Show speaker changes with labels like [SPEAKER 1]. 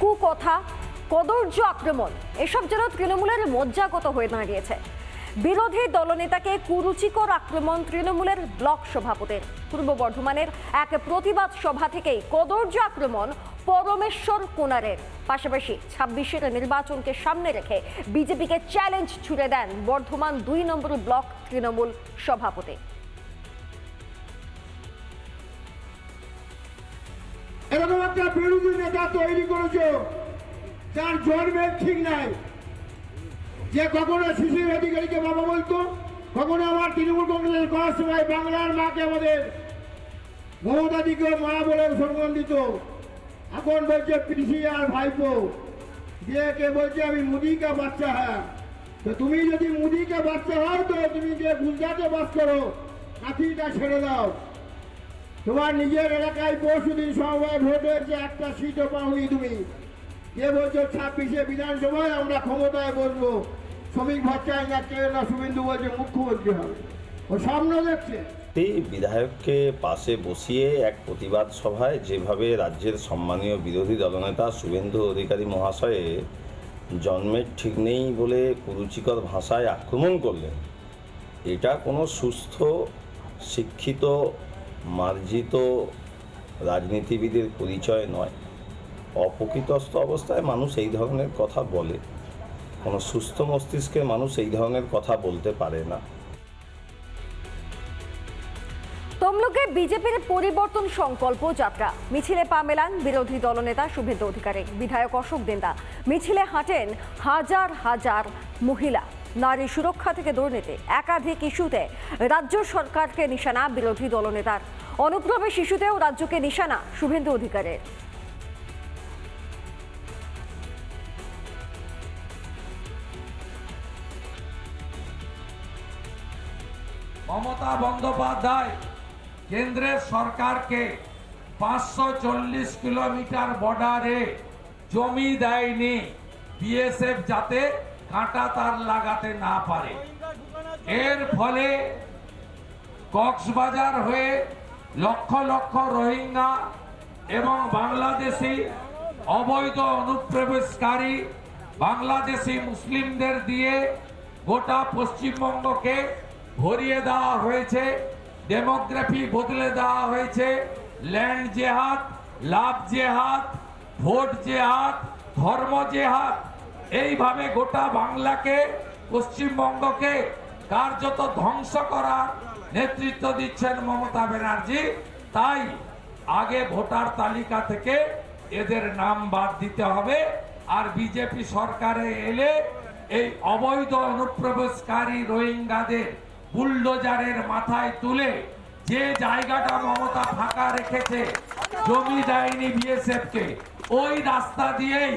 [SPEAKER 1] কুকথা কদর্য আক্রমণ, এসব যেন তৃণমূলের মজ্জাগত হয়ে দাঁড়িয়েছে। বিরোধী দলনেতাকে কুরুচিকর আক্রমণ তৃণমূলের ব্লক সভাপতির পূর্ব বর্ধমানের এক প্রতিবাদ সভা থেকেই কদর্য আক্রমণ পরমেশ্বর কোনারের পাশাপাশি ছাব্বিশের নির্বাচনকে সামনে রেখে বিজেপিকে চ্যালেঞ্জ ছুড়ে দেন বর্ধমান দুই নম্বর ব্লক তৃণমূল সভাপতি।
[SPEAKER 2] এরকম একটা বিরোধী নেতা তৈরি করেছ তার জন্মের ঠিক নাই। যে কখনো শিশু অধিকারীকে বাবা বলতো, কখনো আমার তৃণমূল কংগ্রেসের করার সময় বাংলার মাকে আমাদের মমতাদিকে মা বলে সম্মান দিত। এখন বলছে পিসি আর ভাইপো দিয়ে কে বলছে আমি মুদি কা বাচ্চা হ্যাঁ। তো তুমি যদি মুদি কা বাচ্চা হও, তো তুমি যে গুজরাটে বাস করো নাতিটা ছেড়ে দাও। তোমার নিজের এলাকায় পরশু দিন সমবায় ভোট হয়েছে একটা সিটও পাওনি তুমি। কে বলছো ছাব্বিশে বিধানসভায় আমরা ক্ষমতায় বসবো, শ্রমিক ভট্টায় না, কে না শুভেন্দু বলছে, মুখ্যমন্ত্রী হবে। ও স্বপ্ন দেখছে।
[SPEAKER 3] বিধায়ককে পাশে বসিয়ে এক প্রতিবাদ সভায় যেভাবে রাজ্যের সম্মানীয় বিরোধী দলনেতা শুভেন্দু অধিকারী মহাশয়ে জন্মের ঠিক নেই বলে কুরুচিকর ভাষায় আক্রমণ করলেন, এটা কোনো সুস্থ, শিক্ষিত মার্জিত রাজনীতিবিদের পরিচয় নয়। অপ্রকৃতস্থ অবস্থায় মানুষ এই ধরনের কথা বলে। কোনো সুস্থ মস্তিষ্কের মানুষ এই ধরনের কথা বলতে পারে না।
[SPEAKER 1] তমলুকে বিজেপির পরিবর্তন সংকল্প যাত্রা। মিছিলে পা মেলান বিরোধী দলনেতা শুভেন্দু অধিকারী, বিধায়ক অশোক দেন্দা মিছিলে হাঁটেন হাজার হাজার মহিলা। নারী সুরক্ষা থেকে দুর্নীতি, একাধিক ইস্যুতে রাজ্য সরকারকে নিশানা বিরোধী দলনেতার। অনুপ্রবেশ ইস্যুতেও রাজ্যকে নিশানা, শুভেন্দু অধিকারের।
[SPEAKER 4] মমতা বন্দ্যোপাধ্যায় কেন্দ্রের সরকারকে পাঁচশো চল্লিশ কিলোমিটার বর্ডারে জমি দেয়নি। বিএসএফ যাতে কাঁটা তার লাগাতে না পারে। এর ফলে কক্সবাজার হয়ে লক্ষ লক্ষ রোহিঙ্গা এবং বাংলাদেশি অবৈধ অনুপ্রবেশকারী বাংলাদেশি মুসলিমদের দিয়ে গোটা পশ্চিমবঙ্গকে ভরিয়ে দেওয়া হয়েছে, ডেমোগ্রাফি বদলে দেওয়া হয়েছে, ল্যান্ড জেহাদ, লাভ জেহাদ, ভোট জেহাদ, ধর্ম জেহাদ। এইভাবে গোটা বাংলাকে, পশ্চিমবঙ্গকে কার্যত ধ্বংস করার নেতৃত্ব দিচ্ছেন মমতা ব্যানার্জি। তাই আগে ভোটার তালিকা থেকে এদের নাম বাদ দিতে হবে। আর বিজেপি সরকারে এলে এই অবৈধ অনুপ্রবেশকারী রোহিঙ্গাদের বুলডোজারের মাথায় তুলে যে জায়গাটা মমতা ফাঁকা রেখেছে, জমি দেয়নি বিএসএফ কে, ওই রাস্তা দিয়েই